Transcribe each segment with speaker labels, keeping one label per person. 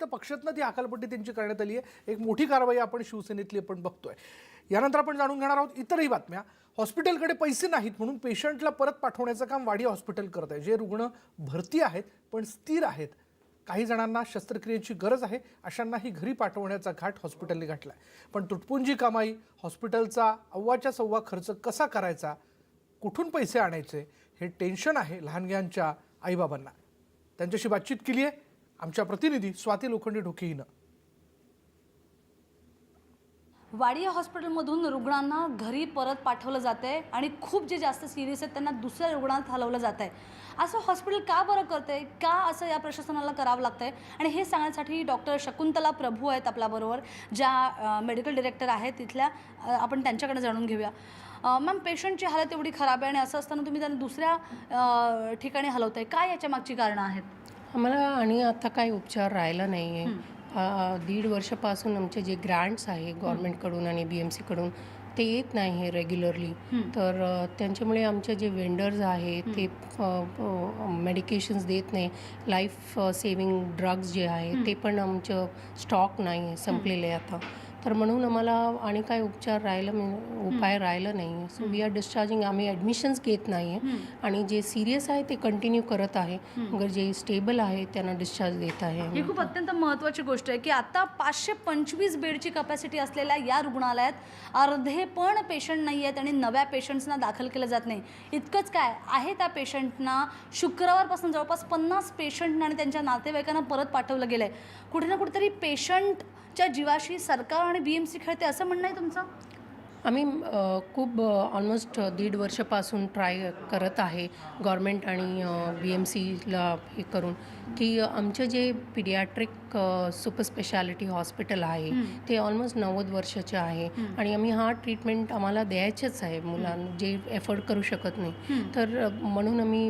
Speaker 1: तर पक्षातनं ती हाकालपट्टी त्यांची करण्यात आली आहे. एक मोठी कारवाई आपण शिवसेनेतली आपण बघतोय. यानंतर आपण जाणून घेणार आहोत इतरही बातम्या. हॉस्पिटलकडे पैसे नाहीत म्हणून पेशंटला परत पाठवण्याचं काम वाडी हॉस्पिटल करत आहे. जे रुग्ण भरती आहेत पण स्थिर आहेत. काही जणांना शस्त्रक्रियेची गरज आहे. अशांनाही घरी पाठवण्याचा घाट हॉस्पिटलने घातला आहे पण तुटपुंजी कमाई हॉस्पिटलचा अव्वाच्या सव्वा खर्च कसा करायचा? कुठून पैसे आणायचे? हे टेन्शन आहे लहानग्यांच्या आईबाबांना. त्यांच्याशी बातचीत केली आहे आमच्या प्रतिनिधी स्वाती लोखंडे ढोके हिनं.
Speaker 2: वाडिया हॉस्पिटलमधून रुग्णांना घरी परत पाठवलं जात आहे आणि खूप जे जास्त सिरियस आहेत त्यांना दुसऱ्या रुग्णात हलवलं जात आहे असं हॉस्पिटल का बरं करते का असं या प्रशासनाला करावं लागतं आहे आणि हे सांगण्यासाठी डॉक्टर शकुंतला प्रभू आहेत आपल्याबरोबर ज्या मेडिकल डिरेक्टर आहेत तिथल्या आपण त्यांच्याकडे जाणून घेऊया. मॅम पेशंटची हालत एवढी खराब आहे आणि असं असताना तुम्ही त्यांना दुसऱ्या ठिकाणी ठिकाणी हलवताय. काय याच्या मागची कारणं आहेत?
Speaker 3: आम्हाला आणि आता काही उपचार राहिला नाही आहे दीड वर्षापासून आमचे जे ग्रँट्स आहे गव्हर्नमेंटकडून आणि बी एम सीकडून ते येत नाही आहे रेग्युलरली तर त्यांच्यामुळे आमचे जे वेंडर्स आहे ते मेडिकेशन्स देत नाही. लाईफ सेविंग ड्रग्ज जे आहे ते पण आमचं स्टॉक नाही आहे संपलेले आता. तर म्हणून आम्हाला आणि काय उपचार राहिलं म्हणजे उपाय राहिलं नाही. सो वी आर डिस्चार्जिंग आम्ही ॲडमिशन्स घेत नाही आहे आणि जे सिरियस आहे ते कंटिन्यू करत आहे. मगर जे स्टेबल आहे त्यांना डिस्चार्ज देत आहे.
Speaker 2: ही खूप अत्यंत महत्त्वाची गोष्ट आहे की आता पाचशे पंचवीस बेडची कपॅसिटी असलेल्या या रुग्णालयात अर्धे पण पेशंट नाही आहेत आणि नव्या पेशंट्सना दाखल केलं जात नाही. इतकंच काय आहे त्या पेशंटना शुक्रवारपासून जवळपास पन्नास पेशंट आणि त्यांच्या नातेवाईकांना परत पाठवलं गेलं आहे कुठे ना कुठेतरी च्या जीवाशी सरकार आणि बी एम सी खेळते असं म्हणणं आहे तुमचं?
Speaker 3: आम्ही खूप ऑलमोस्ट दीड वर्षापासून ट्राय करत आहे गव्हर्मेंट आणि बी एम सीला हे करून. की आमचं जे पिडियाट्रिक सुपर स्पेशालिटी हॉस्पिटल आहे. ते ऑलमोस्ट नव्वद वर्षाचे आहे. आणि आम्ही हा ट्रीटमेंट आम्हाला द्यायचेच आहे मुलांना जे एफोर्ड करू शकत नाही. तर म्हणून आम्ही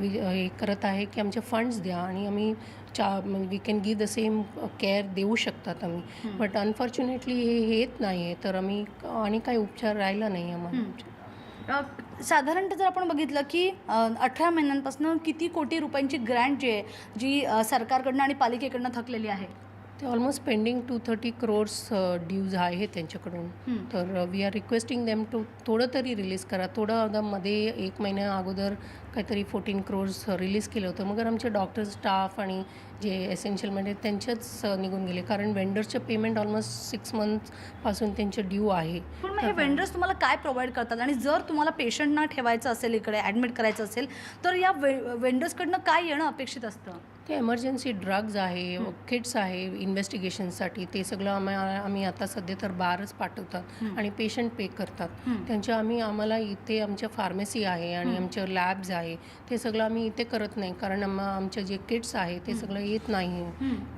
Speaker 3: हे करत आहे की आमचे फंड्स द्या आणि आम्ही चा we can give the same care देऊ शकतात आम्ही. बट अनफॉर्च्युनेटली हे येत नाही आहे तर आम्ही आणि काही उपचार राहिला नाही आम्हाला.
Speaker 2: साधारणतः जर आपण बघितलं की अठरा महिन्यांपासून किती कोटी रुपयांची ग्रँट जी आहे जी सरकारकडनं आणि पालिकेकडनं थकलेली आहे?
Speaker 3: ते almost pending two thirty crores dues आहे त्यांच्याकडून. तर we are requesting them to थोडं तरी रिलीज करा. थोडं मध्ये एक महिन्या अगोदर काहीतरी फोर्टीन क्रोर्स रिलीज केलं होतं. मगर आमचे डॉक्टर स्टाफ आणि जे एसेन्शियल म्हणजे त्यांचेच अ, निघून गेले. कारण वेंडर्सचे पेमेंट ऑलमोस्ट सिक्स मंथपासून त्यांचे ड्यू आहे.
Speaker 2: पण मग हे वेंडर्स तुम्हाला काय प्रोव्हाइड करतात? आणि जर तुम्हाला पेशंटना ठेवायचं असेल इकडे ॲडमिट करायचं असेल तर या वे वेंडर्सकडनं काय येणं अपेक्षित असतं?
Speaker 3: ते एमर्जन्सी ड्रग्ज आहे किट्स आहे इन्व्हेस्टिगेशनसाठी ते सगळं आम्ही आम्ही आता सध्या तर बाहेरच पाठवतात आणि पेशंट पे करतात. त्यांच्या आम्ही आम्हाला इथे आमच्या फार्मसी आहे आणि आमच्या लॅब्स आहे. ते सगळं आम्ही इथे करत नाही कारण आम्हा आमचे जे किट्स आहे ते सगळं येत नाही.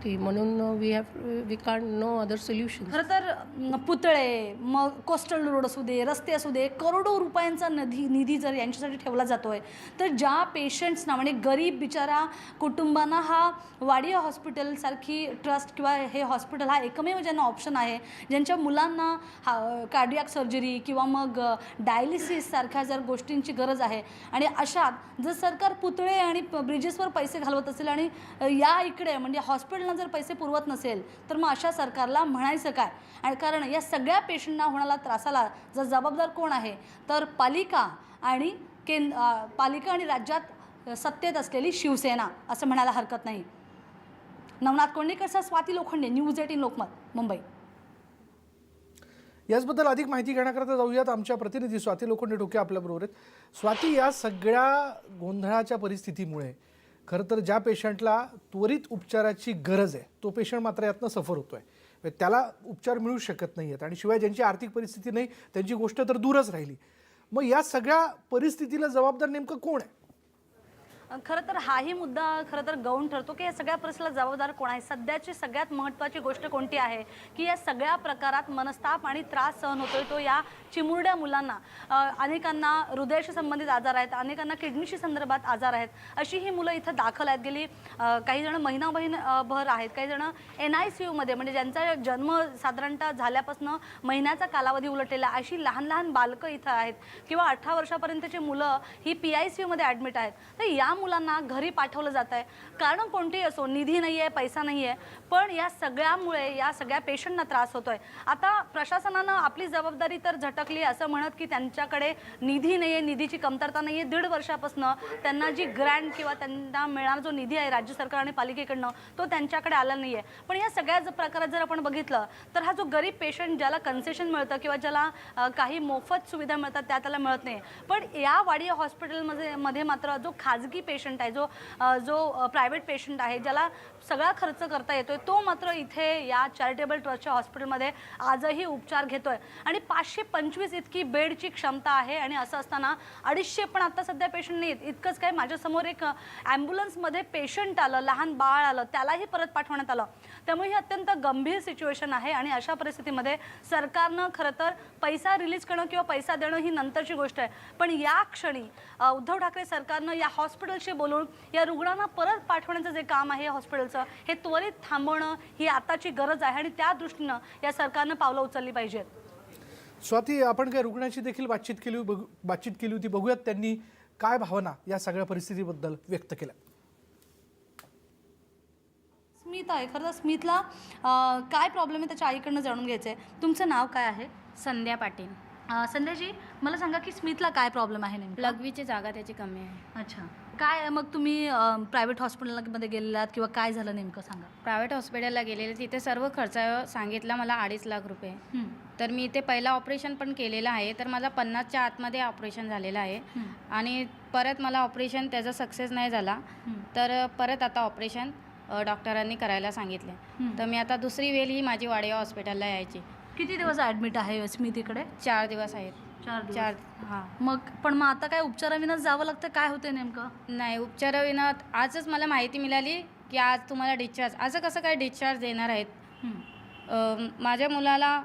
Speaker 3: ते म्हणून we have we can't no other solution
Speaker 2: खरं तर पुतळे मग कोस्टल रोड असू दे रस्ते असू दे करोडो रुपयांचा निधी निधी जर यांच्यासाठी ठेवला जातोय तर ज्या पेशंट्सना म्हणजे गरीब बिचारा कुटुंबांना हा वाडिया हॉस्पिटलसारखी ट्रस्ट किंवा हे हॉस्पिटल हा एकमेव ज्यांना ऑप्शन आहे ज्यांच्या मुलांना हा कार्डियाक सर्जरी किंवा मग डायलिसिससारख्या जर गोष्टींची गरज आहे. आणि अशात जर सरकार पुतळे आणि ब्रिजेसवर पैसे घालवत असेल आणि या इकडे म्हणजे हॉस्पिटलला जर पैसे पुरवत नसेल तर मग अशा सरकारला म्हणायचं काय? आणि कारण या सगळ्या पेशंटना होणारा त्रासाला जर जबाबदार कोण आहे? तर पालिका आणि केंद्र पालिका आणि राज्यात सत्तेत असलेली शिवसेना असं म्हणायला हरकत नाही. नवनाथ कोंडेकरचा स्वाती लोखंडे न्यूज एटीन लोकमत मुंबई.
Speaker 1: याचबद्दल अधिक माहिती घेण्याकरता जाऊयात आमच्या प्रतिनिधी स्वाती लोखंडे डोके आपल्याबरोबर आहेत. स्वाती या सगळ्या गोंधळाच्या परिस्थितीमुळे खरं तर ज्या पेशंटला त्वरित उपचाराची गरज आहे तो पेशंट मात्र यातनं सफर होतो आहे म्हणजे त्याला उपचार मिळू शकत नाही आहेत आणि शिवाय ज्यांची आर्थिक परिस्थिती नाही त्यांची गोष्ट तर दूरच राहिली. मग या सगळ्या परिस्थितीला जबाबदार नेमकं कोण आहे?
Speaker 2: खरं तर हाही मुद्दा खरं तर गौण ठरतो की या सगळ्या परिस्थितीला जबाबदार कोण आहे? सध्याची सगळ्यात महत्त्वाची गोष्ट कोणती आहे? की या सगळ्या प्रकारात मनस्ताप आणि त्रास सहन होतोय तो या चिमुरड्या मुलांना. अनेकांना हृदयाशी संबंधित आजार आहेत अनेकांना किडनीशी संदर्भात आजार आहेत. अशी ही मुलं इथं दाखल आहेत. गेली काही जण महिना महिन भर आहेत. काही जण एन आय सी यूमध्ये म्हणजे ज्यांचा जन्म साधारणतः झाल्यापासून महिन्याचा कालावधी उलटलेला अशी लहान लहान बालकं इथं आहेत. किंवा अठरा वर्षापर्यंतची मुलं ही पी आय सी यूमध्ये ॲडमिट आहेत. तर या मुलांना घरी पाठवलं जात आहे कारण कोणतेही असो निधी नाही आहे पैसा नाही आहे पण या सगळ्यामुळे या सगळ्या पेशंटना त्रास होतोय. आता प्रशासनानं आपली जबाबदारी तर झटकली असं म्हणत की त्यांच्याकडे निधी नाही आहे निधीची कमतरता नाही आहे दीड वर्षापासून त्यांना जी ग्रँट किंवा त्यांना मिळणारा जो निधी आहे राज्य सरकार आणि पालिकेकडनं तो त्यांच्याकडे आला नाही आहे पण या सगळ्या प्रकारात जर आपण बघितलं तर हा जो गरीब पेशंट ज्याला कन्सेशन मिळतं किंवा ज्याला काही मोफत सुविधा मिळतात त्या त्याला मिळत नाही. पण या वाडिया हॉस्पिटलमध्ये मध्ये मात्र जो खाजगी पेशंट आहे जो जो प्रायव्हेट पेशंट आहे ज्याला सगळा खर्च करता येतोय तो मात्र इथे या चॅरिटेबल ट्रस्टच्या हॉस्पिटलमध्ये आजही उपचार घेतोय. आणि पाचशे पंचवीस इतकी बेडची क्षमता आहे आणि असं असताना अडीचशे पण आता सध्या पेशंट नाही आहेत इतकंच काय माझ्यासमोर एक ॲम्ब्युलन्समध्ये पेशंट आलं लहान बाळ आलं त्यालाही परत पाठवण्यात आलं. त्यामुळे ही अत्यंत गंभीर सिच्युएशन आहे आणि अशा परिस्थितीमध्ये सरकारनं खरं तर पैसा रिलीज करणं किंवा पैसा देणं ही नंतरची गोष्ट आहे. पण या क्षणी उद्धव ठाकरे सरकारनं या हॉस्पिटलशी बोलून या रुग्णांना परत पाठवण्याचं जे काम आहे हॉस्पिटलचं हे त्वरित थांबवणं ही आताची गरज आहे आणि त्या दृष्टीनं या सरकारनं पावलं उचलली पाहिजेत.
Speaker 1: स्वाती आपण काय रुग्णाची देखील बातचीत केली बघू बातचीत केली होती बघूयात त्यांनी काय भावना या सगळ्या परिस्थितीबद्दल व्यक्त केल्या.
Speaker 2: स्मित आहे खरं तर स्मितला काय प्रॉब्लेम आहे त्याच्या आईकडनं जाणून घ्यायचं आहे तुमचं नाव काय आहे?
Speaker 4: संध्या पाटील.
Speaker 2: संध्याजी मला सांगा की स्मितला काय प्रॉब्लेम आहे नेमका?
Speaker 4: लघवीची जागा त्याची कमी आहे.
Speaker 2: अच्छा. काय मग तुम्ही प्रायव्हेट हॉस्पिटलमध्ये गेलेलात किंवा काय झालं नेमकं सांगा?
Speaker 4: प्रायव्हेट हॉस्पिटलला गेलेले तिथे सर्व खर्च सांगितला मला अडीच लाख रुपये. तर मी इथे पहिला ऑपरेशन पण केलेलं आहे तर माझा पन्नासच्या आतमध्ये ऑपरेशन झालेलं आहे. आणि परत मला ऑपरेशन त्याचा सक्सेस नाही झाला. तर परत आता ऑपरेशन डॉक्टरांनी करायला सांगितले. तर मी आता दुसरी वेळ ही माझी वाडिया हॉस्पिटलला यायची.
Speaker 2: किती दिवस ॲडमिट आहे स्मित इकडे
Speaker 4: चार दिवस आहेत.
Speaker 2: चार दिवस.
Speaker 4: चार. हां.
Speaker 2: मग पण मग आता काय उपचाराविनाच जावं लागतं? काय होते नेमकं?
Speaker 4: नाही उपचाराविना आजच मला माहिती मिळाली की आज तुम्हाला डिस्चार्ज असं कसं काय डिस्चार्ज देणार आहेत?
Speaker 2: हं,
Speaker 4: अ, माझ्या मुलाला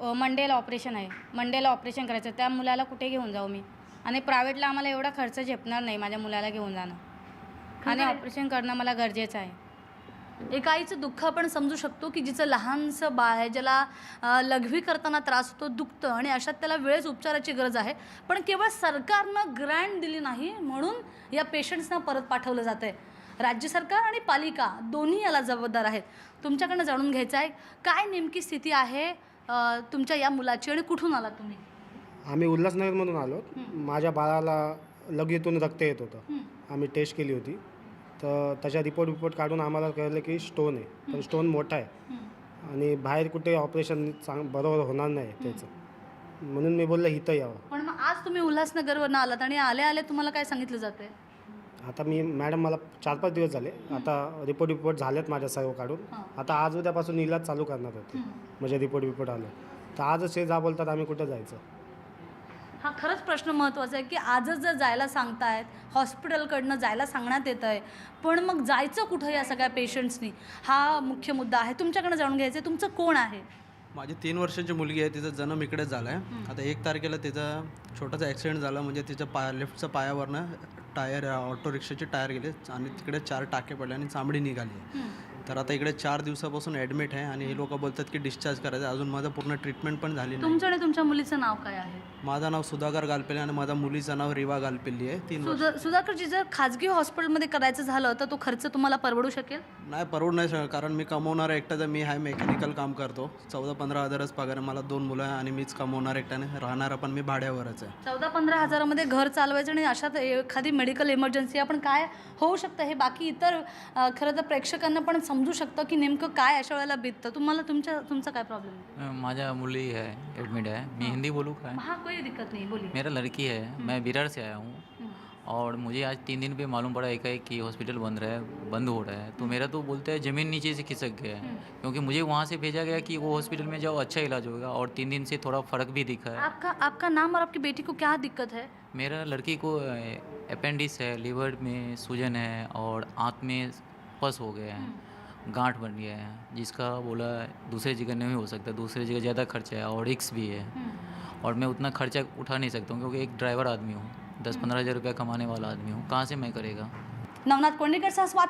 Speaker 4: अ, मंडेला ऑपरेशन आहे. मंडेला ऑपरेशन करायचं आहे. त्या मुलाला कुठे घेऊन जाऊ मी? आणि प्रायव्हेटला आम्हाला एवढा खर्च झेपणार नाही माझ्या मुलाला घेऊन जाणं. आणि
Speaker 2: आहे.
Speaker 4: ऑपरेशन करणं मला गरजेचं आहे.
Speaker 2: एका आईचं दुःख आपण समजू शकतो की जिचं लहानसं बाळ आहे ज्याला लघवी करताना त्रास होतो दुखतं आणि अशात त्याला वेळेस उपचाराची गरज आहे. पण केवळ सरकारनं ग्रँट दिली नाही म्हणून या पेशंट्सना परत पाठवलं जातं आहे राज्य सरकार आणि पालिका दोन्ही याला जबाबदार आहेत. तुमच्याकडनं जाणून घ्यायचं आहे काय नेमकी स्थिती आहे तुमच्या या मुलाची आणि कुठून आला तुम्ही?
Speaker 5: आम्ही उल्हासनगरमधून आलो. माझ्या बाळाला लगेतून रक्त येत होतं. आम्ही टेस्ट केली होती. तर त्याच्या रिपोर्ट रिपोर्ट काढून आम्हाला कळलं की स्टोन आहे. पण स्टोन मोठा आहे. आणि बाहेर कुठे ऑपरेशन चांग बरोबर होणार नाही त्याचं. म्हणून मी बोललं इथं यावं.
Speaker 2: पण मग आज तुम्ही उल्हासनगरवरनं आलात आणि आले आले तुम्हाला काय सांगितलं जातंय?
Speaker 5: आता मी मॅडम मला चार पाच दिवस झाले. आता रिपोर्ट रिपोर्ट झालेत माझ्या सर्व काढून.
Speaker 2: हां.
Speaker 5: आता आज उद्यापासून इलाज चालू करणार होते. म्हणजे रिपोर्ट रिपोर्ट आलं. तर आजच हे जा बोलतात आम्ही कुठं जायचं?
Speaker 2: हा खरंच प्रश्न महत्त्वाचा आहे की आजच जर जायला सांगतायत हॉस्पिटलकडनं जायला सांगण्यात येतं आहे पण मग जायचं कुठं या सगळ्या पेशंट्सनी? हा मुख्य मुद्दा आहे. तुमच्याकडनं जाणून घ्यायचं आहे तुमचं कोण आहे?
Speaker 6: माझी तीन वर्षाची मुलगी आहे. तिचा जन्म इकडेच झाला आहे आता एक तारखेला तिचा छोटासा ॲक्सिडेंट झाला. म्हणजे तिच्या पाया लेफ्टच्या पायावरनं टायर ऑटो रिक्षाचे टायर गेले आणि तिकडे चार टाके पडले आणि चांबडी निघाली. तर आता इकडे चार दिवसापासून ॲडमिट आहे आणि हे लोक बोलतात की डिस्चार्ज करायचं. अजून माझं पूर्ण ट्रीटमेंट पण झाली नाही.
Speaker 2: तुमचं आणि तुमच्या मुलीचं नाव काय आहे?
Speaker 6: माझं नाव सुधाकर गालपेले आणि माझ्या मुलीचं नाव रिवा गालपेल्ली आहे. तीन वर्ष.
Speaker 2: सुधा सुधाकरजी जर खाजगी हॉस्पिटलमध्ये करायचं झालं तर तो खर्च तुम्हाला परवडू शकेल?
Speaker 6: नाही परवड नाही सर कारण मी कमवणार एकटा तर मी आहे मेकॅनिकल काम करतो. चौदा पंधरा हजारच पगार आहे. मला दोन मुलं आहे आणि मीच कमवणार एकट्याने. राहणारा पण मी भाड्यावरच आहे.
Speaker 2: चौदा पंधरा हजारामध्ये घर चालवायचं आणि अशात एखादी मेडिकल इमर्जन्सी आपण काय होऊ शकतं? हे बाकी इतर अ, खरं तर प्रेक्षकांना पण समजू शकतं की नेमकं काय अशा वेळेला बिततं. तुम्हाला तुमच्या तुमचा काय प्रॉब्लेम आहे
Speaker 7: माझा मुली है एडमिट है मैं हिंदी बोलूँ का?
Speaker 2: हाँ कोई दिक्कत नहीं बोलिए.
Speaker 7: मेरा लड़की है मैं विरार से आया हूँ। और मुझे आज तीन दिन पे मालूम पड़ा एकाएक कि हॉस्पिटल बंद रहा है बंद हो रहा है। तो मेरा तो बोलते हैं ज़मीन नीचे से खिसक गया है। क्योंकि मुझे वहाँ से भेजा गया कि वो हॉस्पिटल में जाओ अच्छा इलाज होगा। और तीन दिन से थोड़ा फ़र्क भी दिखा है।
Speaker 2: आपका आपका नाम और आपकी बेटी को क्या दिक्कत है?
Speaker 7: मेरा लड़की को अपेंडिक्स है लीवर में सूजन है और आँख में पस हो गया है। गांठ बन गया है जिसका बोला दूसरे जगह नहीं हो सकता दूसरी जगह ज़्यादा खर्चा है और रिक्स भी है। और मैं उतना खर्चा उठा नहीं सकता हूँ क्योंकि एक ड्राइवर आदमी हूँ दस पंद्रह हज़ार रुपया कमाने वाला आदमी हूँ कहाँ से मैं करेगा?
Speaker 2: नवनाथ कोंडेकर सह स्वाती